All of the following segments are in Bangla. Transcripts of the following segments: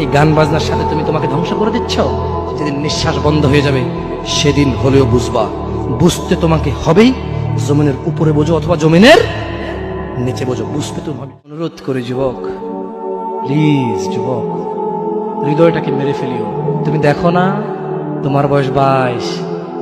এই গান বাজনার সাথে তুমি তোমাকে ধ্বংস করে দিচ্ছ? যেদিন নিঃশ্বাস বন্ধ হয়ে যাবে, সেদিন হলেও বুঝবা, বুঝতে তোমাকে হবেই জমিনের উপরে বোঝো অথবা জমিনের নিচে বোঝো। বুঝতে তো হবে। অনুরোধ করে যুবক প্লিজ যুবক, হৃদয়টাকে মেরে ফেলিও। তুমি দেখো না, তোমার বয়স বাইশ।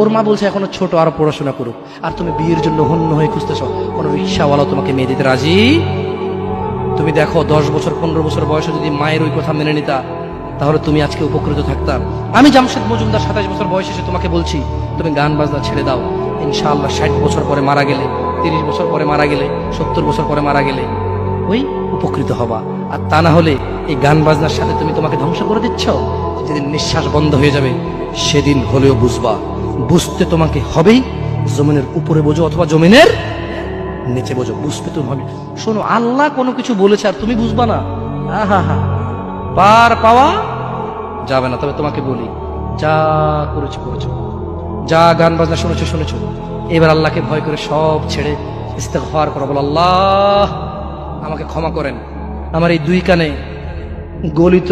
ওর মা বলছে, এখনও ছোট, আরও পড়াশোনা করুক। আর তুমি বিয়ের জন্য হন্য হয়ে খুঁজতেছ। কোনো রিক্সাওয়ালা তোমাকে মেয়ে দিতে রাজি? তুমি দেখো, দশ বছর, পনেরো বছর বয়সে যদি মায়ের ওই কথা মেনে নিতা, তাহলে তুমি আজকে উপকৃত থাকতাম আমি জামশেদ মজুমদার সাতাশ বছর বয়সে এসে তোমাকে বলছি, তুমি গান বাজনা ছেড়ে দাও। ইনশাআল্লাহ ষাট বছর পরে মারা গেলে, তিরিশ বছর পরে মারা গেলে, সত্তর বছর পরে মারা গেলে, ওই উপকৃত হবা। আর তা না হলে এই গান বাজনার সাথে তুমি তোমাকে ধ্বংস করে দিচ্ছ? যেদিন নিঃশ্বাস বন্ধ হয়ে যাবে, সেদিন হলেও বুঝবা, বুঝতে তোমাকে হবেই, জমিনের উপরে বোঝো অথবা জমিনের নিচে বোঝো, বুঝতে তুমি হবে। শোনো, আল্লাহ কোনো কিছু বলেছে আর তুমি বুঝবা না। আহা হা পার পাওয়া যাবে না, তবে তোমাকে বলি, যা করেছ করেছ। যা গান বাজনা শুনেছো শুনেছো। এবার আল্লাহকে ভয় করে সব ছেড়ে ইস্তেগফার করো, বলো, আল্লাহ, আমাকে ক্ষমা করেন। আমার এই দুই কানে গলিত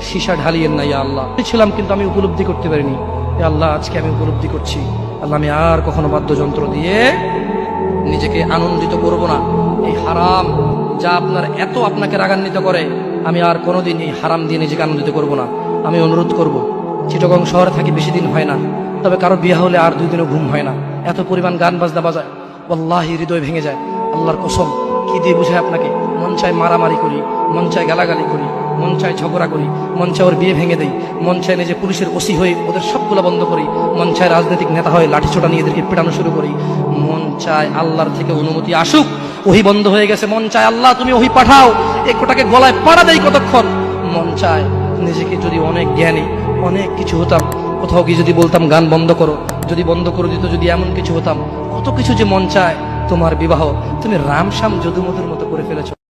সীসা ঢালিয়েন না, ইয়া আল্লাহ। ছিলাম কিন্তু আমি উপলব্ধি করতে পারিনি। এ আল্লাহ, আজকে আমি উপলব্ধি করছি। আল্লাহ, আমি আর কখনো বাদ্যযন্ত্র দিয়ে নিজেকে আনন্দিত করব না। এই হারাম যা আপনার এত আপনাকে রাগান্বিত করে, আমি আর কোনোদিন এই হারাম দিয়ে নিজেকে আনন্দিত করব না। আমি অনুরোধ করব, চিটগং শহরে থাকি বেশি দিন হয় না। তবে কারও বিয়ে হলে আর দুই দিনও ঘুম হয় না। এত পরিমাণ গান বাজনা বাজায় আল্লাহ হৃদয় ভেঙে যায়। আল্লাহর কসম, কি দিয়ে বুঝায় আপনাকে? চায় মারামারি করি, মন চায় গালাগালি করি, মন চায় ঝগড়া করি, মন ওর বিয়ে ভেঙে দেই, মন চায় নিজে পুলিশের ওসি হয়ে ওদের সবগুলো বন্ধ করি, মন চায় রাজনৈতিক নেতা হয়ে লাঠি ছোটা নিয়ে এদেরকে পেটানো শুরু করি, মন চায় আল্লাহর থেকে অনুমতি আসুক, ওহি বন্ধ হয়ে গেছে, মন চায় আল্লাহ তুমি ওহি পাঠাও একটাকে গলায় পাড়া দেয় কতক্ষণ, মন চায় নিজেকে যদি অনেক জ্ঞানী, অনেক কিছু হতাম, কোথাও কি যদি বলতাম গান বন্ধ করো, যদি বন্ধ করে দিত, যদি এমন কিছু হতাম, কত কিছু যে মন চায়, তোমার বিবাহ তুমি রামশ্যাম যদুমধুর মতো করে ফেলেছো।